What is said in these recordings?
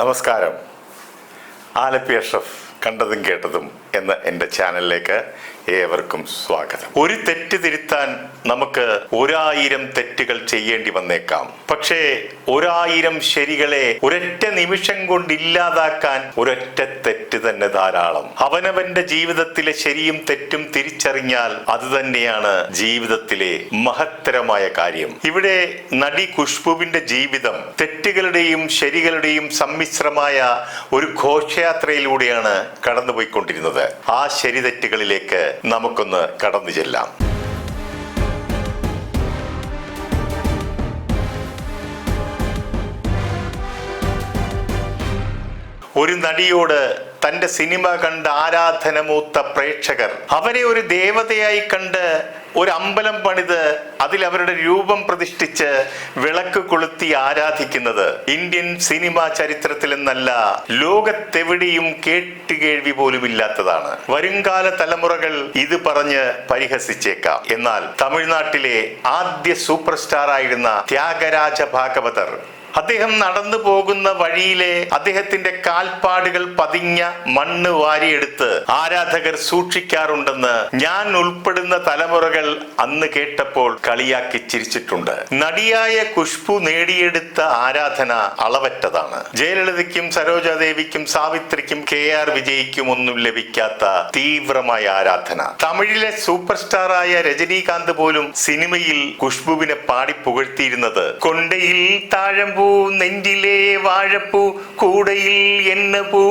നമസ്കാരം. ആലപ്പി അഷ്റഫ് കണ്ടതും കേട്ടതും എന്ന എന്റെ ചാനലിലേക്ക് ഏവർക്കും സ്വാഗതം. ഒരു തെറ്റ് തിരുത്താൻ നമുക്ക് ഒരായിരം തെറ്റുകൾ ചെയ്യേണ്ടി വന്നേക്കാം. പക്ഷേ ഒരായിരം ശരികളെ ഒരൊറ്റ നിമിഷം കൊണ്ട് ഇല്ലാതാക്കാൻ ഒരൊറ്റ തെറ്റ് തന്നെ ധാരാളം. അവനവന്റെ ജീവിതത്തിലെ ശരിയും തെറ്റും തിരിച്ചറിഞ്ഞാൽ അത് തന്നെയാണ് ജീവിതത്തിലെ മഹത്തരമായ കാര്യം. ഇവിടെ നടി ഖുഷ്ബുവിന്റെ ജീവിതം തെറ്റുകളുടെയും ശരികളുടെയും സമ്മിശ്രമായ ഒരു ഘോഷയാത്രയിലൂടെയാണ് കടന്നുപോയിക്കൊണ്ടിരുന്നത്. ആ ശരി തെറ്റുകളിലേക്ക് നമുക്കൊന്ന് കടന്നു ചെല്ലാം. ഒരു നടിയോട് തന്റെ സിനിമ കണ്ട് ആരാധനമൂത്ത പ്രേക്ഷകർ. അവരെ ഒരു ദേവതയായി കണ്ട് ഒരു അമ്പലം പണിത് അതിൽ അവരുടെ രൂപം പ്രതിഷ്ഠിച്ച് വിളക്ക് കൊളുത്തി ആരാധിക്കുന്നത്. ഇന്ത്യൻ സിനിമാ ചരിത്രത്തിലെന്നല്ല ലോകത്തെവിടെയും കേട്ടുകേൾവി പോലും ഇല്ലാത്തതാണ് വരുംകാല തലമുറകൾ ഇത് പറഞ്ഞ് പരിഹസിച്ചേക്കാം. എന്നാൽ തമിഴ്നാട്ടിലെ ആദ്യ സൂപ്പർ സ്റ്റാർ ആയിരുന്ന ത്യാഗരാജ ഭാഗവതർ അദ്ദേഹം നടന്നു പോകുന്ന വഴിയിലെ അദ്ദേഹത്തിന്റെ കാൽപ്പാടുകൾ പതിഞ്ഞ മണ്ണ് വാരിയെടുത്ത് ആരാധകർ സൂക്ഷിക്കാറുണ്ടെന്ന് ഞാൻ ഉൾപ്പെടുന്ന തലമുറകൾ അന്ന് കേട്ടപ്പോൾ കളിയാക്കി ചിരിച്ചിട്ടുണ്ട്. നടിയായ ഖുഷ്ബു നേടിയെടുത്ത ആരാധന അളവറ്റതാണ്. ജയലളിതയ്ക്കും സരോജാദേവിക്കും സാവിത്രിക്കും കെ ആർ വിജയിക്കും ഒന്നും ലഭിക്കാത്ത തീവ്രമായ ആരാധന. തമിഴിലെ സൂപ്പർ സ്റ്റാറായ രജനീകാന്ത് പോലും സിനിമയിൽ ഖുഷ്ബുവിനെ പാടി പുകഴ്ത്തിയിരുന്നത് കൊണ്ടയിൽ താഴമ്പൂ നെഞ്ചിലെ വാഴപ്പൂ കൂടയിൽ എന്ന പൂ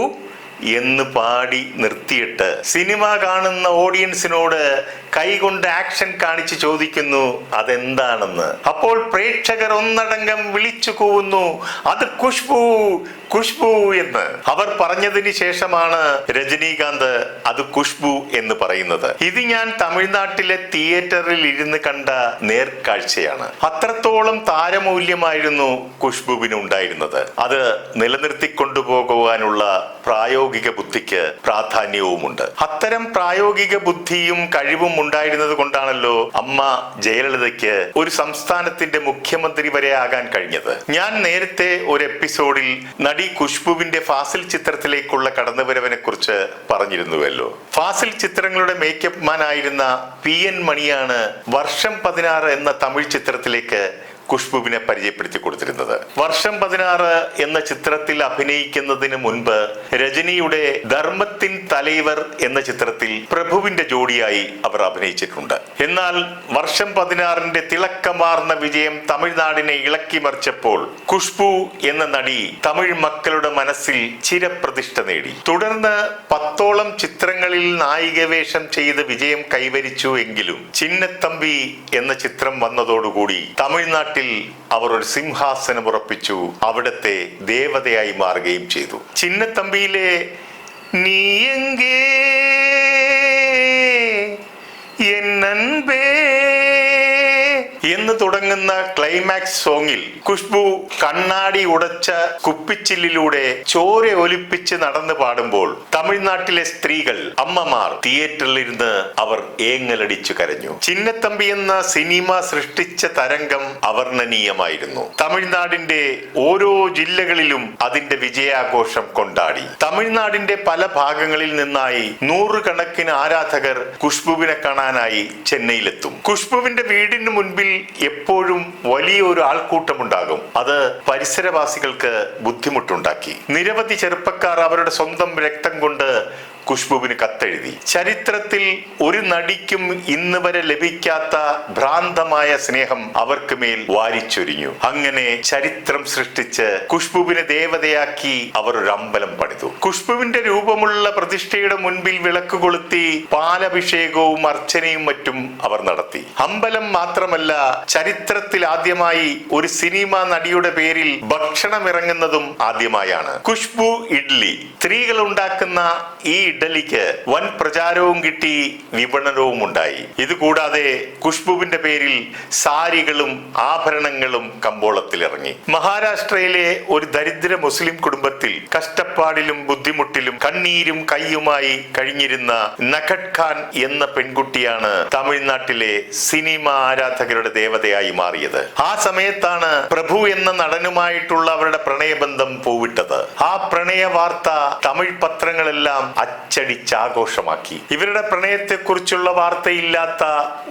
എന്ന് പാടി നിർത്തിയിട്ട് സിനിമ കാണുന്ന ഓഡിയൻസിനോട് കൈകൊണ്ട് ആക്ഷൻ കാണിച്ച് ചോദിക്കുന്നു അതെന്താണെന്ന്? അപ്പോൾ പ്രേക്ഷകർ ഒന്നടങ്കം വിളിച്ചു കൂവുന്നു അത് ഖുഷ്ബു ഖുഷ്ബു എന്ന്. അവർ പറഞ്ഞതിന് ശേഷമാണ് രജനീകാന്ത് അത് ഖുഷ്ബു എന്ന് പറയുന്നത്. ഇത് ഞാൻ തമിഴ്നാട്ടിലെ തിയേറ്ററിൽ ഇരുന്ന് കണ്ട നേർക്കാഴ്ചയാണ്. അത്രത്തോളം താരമൂല്യമായിരുന്നു ഖുഷ്ബുവിന് ഉണ്ടായിരുന്നത്. അത് നിലനിർത്തിക്കൊണ്ടുപോകുവാനുള്ള പ്രായോഗിക ബുദ്ധിക്ക് പ്രാധാന്യവുമുണ്ട്. അത്തരം പ്രായോഗിക ബുദ്ധിയും കഴിവും ഉണ്ടായിരുന്നത് കൊണ്ടാണല്ലോ അമ്മ ജയലളിതയ്ക്ക് ഒരു സംസ്ഥാനത്തിന്റെ മുഖ്യമന്ത്രി വരെ ആകാൻ കഴിഞ്ഞത്. ഞാൻ നേരത്തെ ഒരു എപ്പിസോഡിൽ നടി ഖുഷ്ബുവിന്റെ ഫാസിൽ ചിത്രത്തിലേക്കുള്ള കടന്നുവരവിനെ കുറിച്ച് പറഞ്ഞിരുന്നുവല്ലോ. ഫാസിൽ ചിത്രങ്ങളുടെ മേക്കപ്പ് മാൻ ആയിരുന്ന പി എൻ മണിയാണ് വർഷം പതിനാറ് എന്ന തമിഴ് ചിത്രത്തിലേക്ക് ഖുഷ്ബുവിനെ പരിചയപ്പെടുത്തി കൊടുത്തിരുന്നത്. വർഷം പതിനാറ് എന്ന ചിത്രത്തിൽ അഭിനയിക്കുന്നതിന് മുൻപ് രജനിയുടെ ധർമ്മത്തിൻ തലൈവർ എന്ന ചിത്രത്തിൽ പ്രഭുവിന്റെ ജോഡിയായി അവർ അഭിനയിച്ചിട്ടുണ്ട്. എന്നാൽ വർഷം പതിനാറിന്റെ തിളക്കമാർന്ന വിജയം തമിഴ്നാടിനെ ഇളക്കി മറിച്ചപ്പോൾ ഖുഷ്ബു എന്ന നടി തമിഴ് മക്കളുടെ മനസ്സിൽ ചിരപ്രതിഷ്ഠ നേടി. തുടർന്ന് പത്തോളം ചിത്രങ്ങളിൽ നായികവേഷം ചെയ്ത് വിജയം കൈവരിച്ചു എങ്കിലും ചിന്നത്തമ്പി എന്ന ചിത്രം വന്നതോടുകൂടി തമിഴ്നാട്ടിൽ അവർ ഒരു സിംഹാസനം ഉറപ്പിച്ചു അവിടത്തെ ദേവതയായി മാറുകയും ചെയ്തു. ചിന്നത്തമ്പിയിലെ നീ എങ്കേ? എൻ എന്ന് തുടങ്ങുന്ന ക്ലൈമാക്സ് സോങ്ങിൽ ഖുഷ്ബു കണ്ണാടി ഉടച്ച കുപ്പിച്ചില്ലിലൂടെ ചോര ഒലിപ്പിച്ച് നടന്നു പാടുമ്പോൾ തമിഴ്നാട്ടിലെ സ്ത്രീകൾ അമ്മമാർ തിയേറ്ററിൽ ഇരുന്ന് അവർ ഏങ്ങലടിച്ചു കരഞ്ഞു. ചിന്നത്തമ്പി എന്ന സിനിമ സൃഷ്ടിച്ച തരംഗം അവർണനീയമായിരുന്നു തമിഴ്നാടിന്റെ ഓരോ ജില്ലകളിലും അതിന്റെ വിജയാഘോഷം കൊണ്ടാടി. തമിഴ്നാടിന്റെ പല ഭാഗങ്ങളിൽ നിന്നായി നൂറുകണക്കിന് ആരാധകർ ഖുഷ്ബുവിനെ കാണാനായി ചെന്നൈയിലെത്തും. ഖുഷ്ബുവിന്റെ വീടിന് മുൻപിൽ എപ്പോഴും വലിയൊരു ആൾക്കൂട്ടമുണ്ടാകും. അത് പരിസരവാസികൾക്ക് ബുദ്ധിമുട്ടുണ്ടാക്കി. നിരവധി ചെറുപ്പക്കാർ അവരുടെ സ്വന്തം രക്തം കൊണ്ട് ഖുഷ്ബുവിന് കത്തെഴുതി. ചരിത്രത്തിൽ ഒരു നടിക്കും ഇന്ന് വരെ ലഭിക്കാത്ത ഭ്രാന്തമായ സ്നേഹം അവർക്ക് മേൽ വാരിച്ചൊരിഞ്ഞു. അങ്ങനെ ചരിത്രം സൃഷ്ടിച്ച് ഖുഷ്ബുവിനെ ദേവതയാക്കി അവർ ഒരു അമ്പലം പണിതു. ഖുഷ്ബുവിന്റെ രൂപമുള്ള പ്രതിഷ്ഠയുടെ മുൻപിൽ വിളക്ക് കൊളുത്തി പാലഭിഷേകവും അർച്ചനയും മറ്റും അവർ നടത്തി. അമ്പലം മാത്രമല്ല ചരിത്രത്തിൽ ആദ്യമായി ഒരു സിനിമ നടിയുടെ പേരിൽ ഭക്ഷണം ഇറങ്ങുന്നതും ആദ്യമായാണ്. ഖുഷ്ബു ഇഡ്ലി. സ്ത്രീകൾ ഉണ്ടാക്കുന്ന ഈ ഇഡലിക്ക് വൻ പ്രചാരവും കിട്ടി വിപണനവും ഉണ്ടായി. ഇതുകൂടാതെ ഖുഷ്ബുവിന്റെ പേരിൽ സാരികളും ആഭരണങ്ങളും കമ്പോളത്തിലിറങ്ങി. മഹാരാഷ്ട്രയിലെ ഒരു ദരിദ്ര മുസ്ലിം കുടുംബത്തിൽ കഷ്ടപ്പാടിലും ബുദ്ധിമുട്ടിലും കണ്ണീരും കയ്യുമായി കഴിഞ്ഞിരുന്ന നഖട് ഖാൻ എന്ന പെൺകുട്ടിയാണ് തമിഴ്നാട്ടിലെ സിനിമ ആരാധകരുടെ ദേവതയായി മാറിയത്. ആ സമയത്താണ് പ്രഭു എന്ന നടനുമായിട്ടുള്ള അവരുടെ പ്രണയബന്ധം പൂവിട്ടത്. ആ പ്രണയ വാർത്ത തമിഴ് പത്രങ്ങളെല്ലാം അച്ചടിച്ചാഘോഷമാക്കി. ഇവരുടെ പ്രണയത്തെക്കുറിച്ചുള്ള വാർത്തയില്ലാത്ത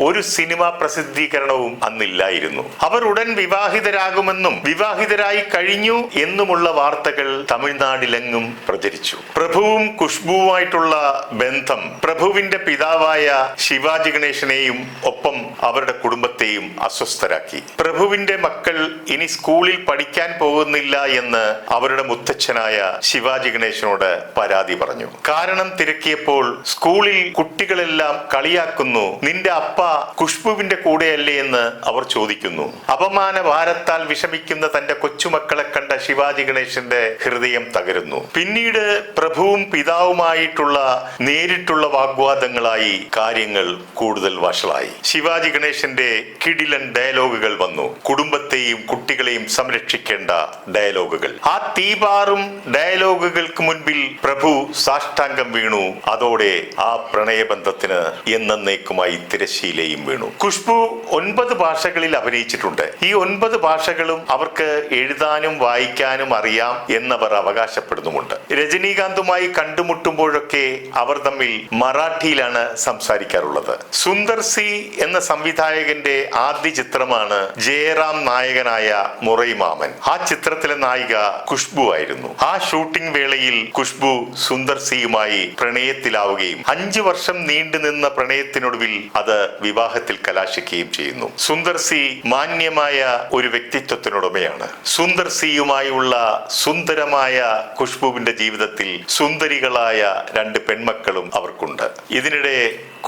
ഒരു സിനിമ പ്രസിദ്ധീകരണവും അന്നില്ലായിരുന്നു. അവർ ഉടൻ വിവാഹിതരാകുമെന്നും വിവാഹിതരായി കഴിഞ്ഞു എന്നുമുള്ള വാർത്തകൾ തമിഴ്നാടിലെങ്ങും പ്രചരിച്ചു. പ്രഭുവും ഖുഷ്ബുവുമായിട്ടുള്ള ബന്ധം പ്രഭുവിന്റെ പിതാവായ ശിവാജി ഗണേശനെയും ഒപ്പം അവരുടെ കുടുംബത്തെയും അസ്വസ്ഥരാക്കി. പ്രഭുവിന്റെ മക്കൾ ഇനി സ്കൂളിൽ പഠിക്കാൻ പോകുന്നില്ല എന്ന് അവരുടെ മുത്തച്ഛനായ ശിവാജി ഗണേശനോട് പരാതി പറഞ്ഞു. കാരണം തിരക്കിയപ്പോൾ സ്കൂളിൽ കുട്ടികളെല്ലാം കളിയാക്കുന്നു. നിന്റെ അപ്പ ഖുഷ്ബുവിന്റെ കൂടെയല്ലേ എന്ന് അവർ ചോദിക്കുന്നു. അപമാന ഭാരത്താൽ വിഷമിക്കുന്ന തന്റെ കൊച്ചുമക്കളെ കണ്ട ശിവാജി ഗണേശന്റെ ഹൃദയം തകരുന്നു. പിന്നീട് പ്രഭുവും പിതാവുമായിട്ടുള്ള നേരിട്ടുള്ള വാഗ്വാദങ്ങളായി കാര്യങ്ങൾ കൂടുതൽ വഷളായി. ശിവാജി ഗണേശന്റെ കിടിലൻ ഡയലോഗുകൾ വന്നു. കുടുംബത്തെയും കുട്ടികളെയും സംരക്ഷിക്കേണ്ട ഡയലോഗുകൾ. ആ തീപാറും ഡയലോഗുകൾക്ക് മുൻപിൽ പ്രഭു സാഷ്ടാംഗം വീണു. അതോടെ ആ പ്രണയബന്ധത്തിന് എന്നേക്കുമായി തിരശീലയും വീണു. ഖുഷ്ബു ഒൻപത് ഭാഷകളിൽ അഭിനയിച്ചിട്ടുണ്ട്. ഈ ഒൻപത് ഭാഷകളും അവർക്ക് എഴുതാനും വായിക്കാനും അറിയാം എന്നവർ അവകാശപ്പെടുന്നുമുണ്ട്. രജനീകാന്തുമായി കണ്ടുമുട്ടുമ്പോഴൊക്കെ അവർ തമ്മിൽ മറാഠിയിലാണ് സംസാരിക്കാറുള്ളത്. സുന്ദർ സി എന്ന സംവിധായകന്റെ ആദ്യ ചിത്രമാണ് ജയറാം നായകനായ മുറൈമാമൻ ആ ചിത്രത്തിലെ നായിക ഖുഷ്ബു ആയിരുന്നു. ആ ഷൂട്ടിംഗ് വേളയിൽ ഖുഷ്ബു സുന്ദർ സിയുമായി പ്രണയത്തിലാവുകയും അഞ്ചു വർഷം നീണ്ടു നിന്ന പ്രണയത്തിനൊടുവിൽ അത് വിവാഹത്തിൽ കലാശിക്കുകയും ചെയ്യുന്നു. സുന്ദർ സി മാന്യമായ ഒരു വ്യക്തിത്വത്തിനുടമയാണ്. സുന്ദർ സിയുമായുള്ള സുന്ദരമായ ഖുഷ്ബുവിന്റെ ജീവിതത്തിൽ സുന്ദരികളായ രണ്ട് പെൺമക്കളും അവർക്കുണ്ട്. ഇതിനിടെ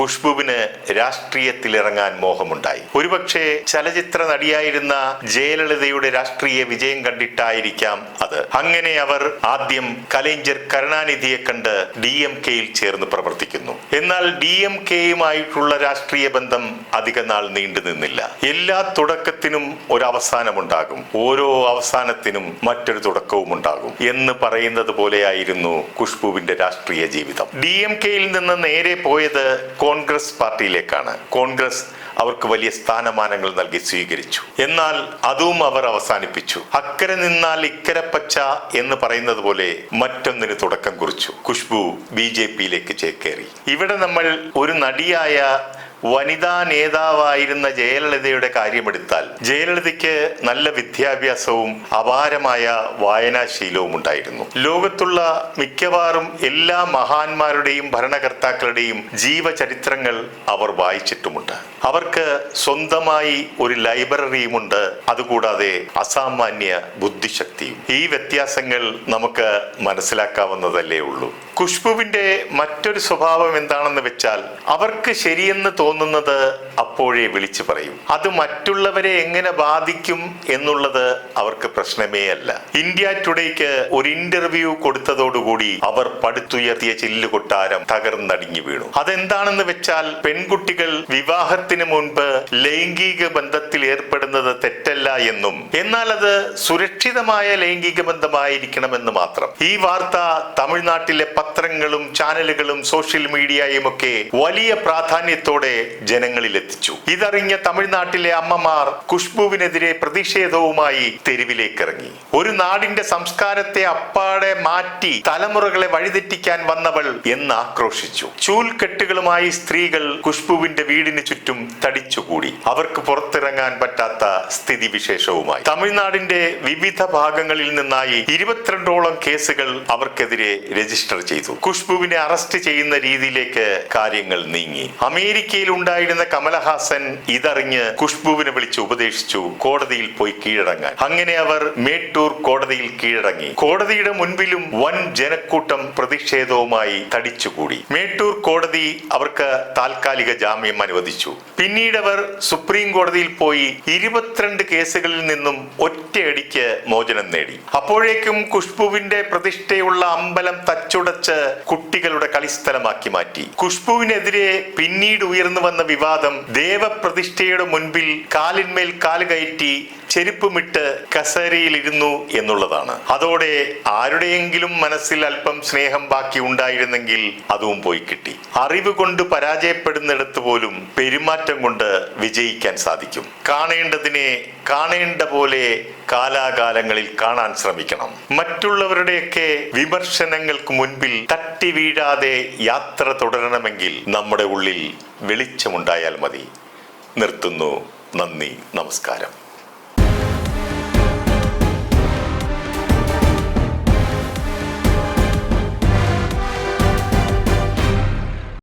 ഖുഷ്ബുവിന് രാഷ്ട്രീയത്തിൽ ഇറങ്ങാൻ മോഹമുണ്ടായി. ഒരുപക്ഷെ ചലച്ചിത്ര നടിയായിരുന്ന ജയലളിതയുടെ രാഷ്ട്രീയ വിജയം കണ്ടിട്ടായിരിക്കാം അത്. അങ്ങനെ അവർ ആദ്യം കലേഞ്ചർ കരുണാനിധിയെ കണ്ട് ഡി എം കെയിൽ ചേർന്ന് പ്രവർത്തിക്കുന്നു. എന്നാൽ ഡി എം കെയുമായിട്ടുള്ള രാഷ്ട്രീയ ബന്ധം അധിക നാൾ നീണ്ടു നിന്നില്ല. എല്ലാ തുടക്കത്തിനും ഒരു അവസാനമുണ്ടാകും ഓരോ അവസാനത്തിനും മറ്റൊരു തുടക്കവും ഉണ്ടാകും എന്ന് പറയുന്നത് പോലെയായിരുന്നു ഖുഷ്ബുവിന്റെ രാഷ്ട്രീയ ജീവിതം. ഡി എം കെയിൽ നിന്ന് നേരെ പോയത് കോൺഗ്രസ് പാർട്ടിയിലേക്കാണ്. കോൺഗ്രസ് അവർക്ക് വലിയ സ്ഥാനമാനങ്ങൾ നൽകി സ്വീകരിച്ചു. എന്നാൽ അതും അവർ അവസാനിപ്പിച്ചു. അക്കരെ നിന്നാൽ ഇക്കരെ പച്ച എന്ന് പറയുന്നത് പോലെ മറ്റൊന്നിന് തുടക്കം കുറിച്ചു. ഖുഷ്ബു ബി ജെ പിയിലേക്ക് ചേക്കേറി. ഇവിടെ നമ്മൾ ഒരു നടിയായ വനിതാ നേതാവായിരുന്ന ജയലളിതയുടെ കാര്യമെടുത്താൽ ജയലളിതയ്ക്ക് നല്ല വിദ്യാഭ്യാസവും അപാരമായ വായനാശീലവും ഉണ്ടായിരുന്നു. ലോകത്തുള്ള മിക്കവാറും എല്ലാ മഹാന്മാരുടെയും ഭരണകർത്താക്കളുടെയും ജീവചരിത്രങ്ങൾ അവർ വായിച്ചിട്ടുമുണ്ട്. അവർക്ക് സ്വന്തമായി ഒരു ലൈബ്രറിയുമുണ്ട്. അതുകൂടാതെ അസാമാന്യ ബുദ്ധിശക്തിയും. ഈ വ്യത്യാസങ്ങൾ നമുക്ക് മനസ്സിലാക്കാവുന്നതല്ലേ ഉള്ളൂ. ഖുഷ്ബുവിന്റെ മറ്റൊരു സ്വഭാവം എന്താണെന്ന് വെച്ചാൽ അവർക്ക് ശരിയെന്ന് തോന്നുന്നത് അപ്പോഴേ വിളിച്ചു പറയും. അത് മറ്റുള്ളവരെ എങ്ങനെ ബാധിക്കും എന്നുള്ളത് അവർക്ക് പ്രശ്നമേ അല്ല. ഇന്ത്യ ടുഡേക്ക് ഒരു ഇന്റർവ്യൂ കൊടുത്തതോടുകൂടി അവർ പടുത്തുയർത്തിയ ചില്ലുകൊട്ടാരം തകർന്നടിഞ്ഞു വീണു. അതെന്താണെന്ന് വെച്ചാൽ പെൺകുട്ടികൾ വിവാഹത്തിന് മുൻപ് ലൈംഗിക ബന്ധത്തിൽ ഏർപ്പെടുന്നത് തെറ്റല്ല എന്നും എന്നാൽ അത് സുരക്ഷിതമായ ലൈംഗിക ബന്ധമായിരിക്കണമെന്ന് മാത്രം. ഈ വാർത്ത തമിഴ്നാട്ടിലെ പത്രങ്ങളും ചാനലുകളും സോഷ്യൽ മീഡിയയും ഒക്കെ വലിയ പ്രാധാന്യത്തോടെ ജനങ്ങളിൽ എത്തിച്ചു ഇതറിഞ്ഞ തമിഴ്നാട്ടിലെ അമ്മമാർ ഖുഷ്ബുവിനെതിരെ പ്രതിഷേധവുമായി തെരുവിലേക്ക് ഇറങ്ങി ഒരു നാടിന്റെ സംസ്കാരത്തെ അപ്പാടെ മാറ്റി തലമുറകളെ വഴിതെറ്റിക്കാൻ വന്നവൾ എന്ന് ആക്രോശിച്ചു ചൂൽക്കെട്ടുകളുമായി സ്ത്രീകൾ ഖുഷ്ബുവിന്റെ വീടിന് ചുറ്റും തടിച്ചുകൂടി. അവർക്ക് പുറത്തിറങ്ങാൻ പറ്റാത്ത സ്ഥിതിവിശേഷവുമായി. തമിഴ്നാടിന്റെ വിവിധ ഭാഗങ്ങളിൽ നിന്നായി ഇരുപത്തിരണ്ടോളം കേസുകൾ അവർക്കെതിരെ രജിസ്റ്റർ ചെയ്തു. ഖുഷ്ബുവിനെ അറസ്റ്റ് ചെയ്യുന്ന രീതിയിലേക്ക് കാര്യങ്ങൾ നീങ്ങി. അമേരിക്കയിൽ നിലയിലുണ്ടായിരുന്ന കമലഹാസൻ ഇതറിഞ്ഞ് ഖുഷ്ബുവിനെ വിളിച്ച് ഉപദേശിച്ചു കോടതിയിൽ പോയി കീഴടങ്ങാൻ. അങ്ങനെ അവർ മേട്ടൂർ കോടതിയിൽ കീഴടങ്ങി. കോടതിയുടെ മുൻപിലും വൻ ജനക്കൂട്ടം പ്രതിഷേധവുമായി തടിച്ചുകൂടി. മേട്ടൂർ കോടതി അവർക്ക് താൽക്കാലിക ജാമ്യം അനുവദിച്ചു. പിന്നീട് അവർ സുപ്രീം കോടതിയിൽ പോയി ഇരുപത്തിരണ്ട് കേസുകളിൽ നിന്നും ഒറ്റയടിക്ക് മോചനം നേടി. അപ്പോഴേക്കും ഖുഷ്ബുവിന്റെ പ്രതിഷ്ഠയുള്ള അമ്പലം തച്ചുടച്ച് കുട്ടികളുടെ കളിസ്ഥലമാക്കി മാറ്റി. ഖുഷ്ബുവിനെതിരെ പിന്നീട് ഉയർന്നു വന്ന വിവാദം ദേവപ്രതിഷ്ഠയുടെ മുൻപിൽ കാലിന്മേൽ കാൽ കയറ്റി ചെരുപ്പുമിട്ട് കസേരയിലിരുന്നു എന്നുള്ളതാണ്. അതോടെ ആരുടെയെങ്കിലും മനസ്സിൽ അല്പം സ്നേഹം ബാക്കി ഉണ്ടായിരുന്നെങ്കിൽ അതും പോയി കിട്ടി. അറിവ് കൊണ്ട് പരാജയപ്പെടുന്നിടത്ത് പോലും പെരുമാറ്റം കൊണ്ട് വിജയിക്കാൻ സാധിക്കും. കാണേണ്ടതിനെ കാണേണ്ട പോലെ കാലാകാലങ്ങളിൽ കാണാൻ ശ്രമിക്കണം. മറ്റുള്ളവരുടെയൊക്കെ വിമർശനങ്ങൾക്ക് മുൻപിൽ തട്ടി വീഴാതെ യാത്ര തുടരണമെങ്കിൽ നമ്മുടെ ഉള്ളിൽ വെളിച്ചമുണ്ടായാൽ മതി. നിർത്തുന്നു. നന്ദി. നമസ്കാരം.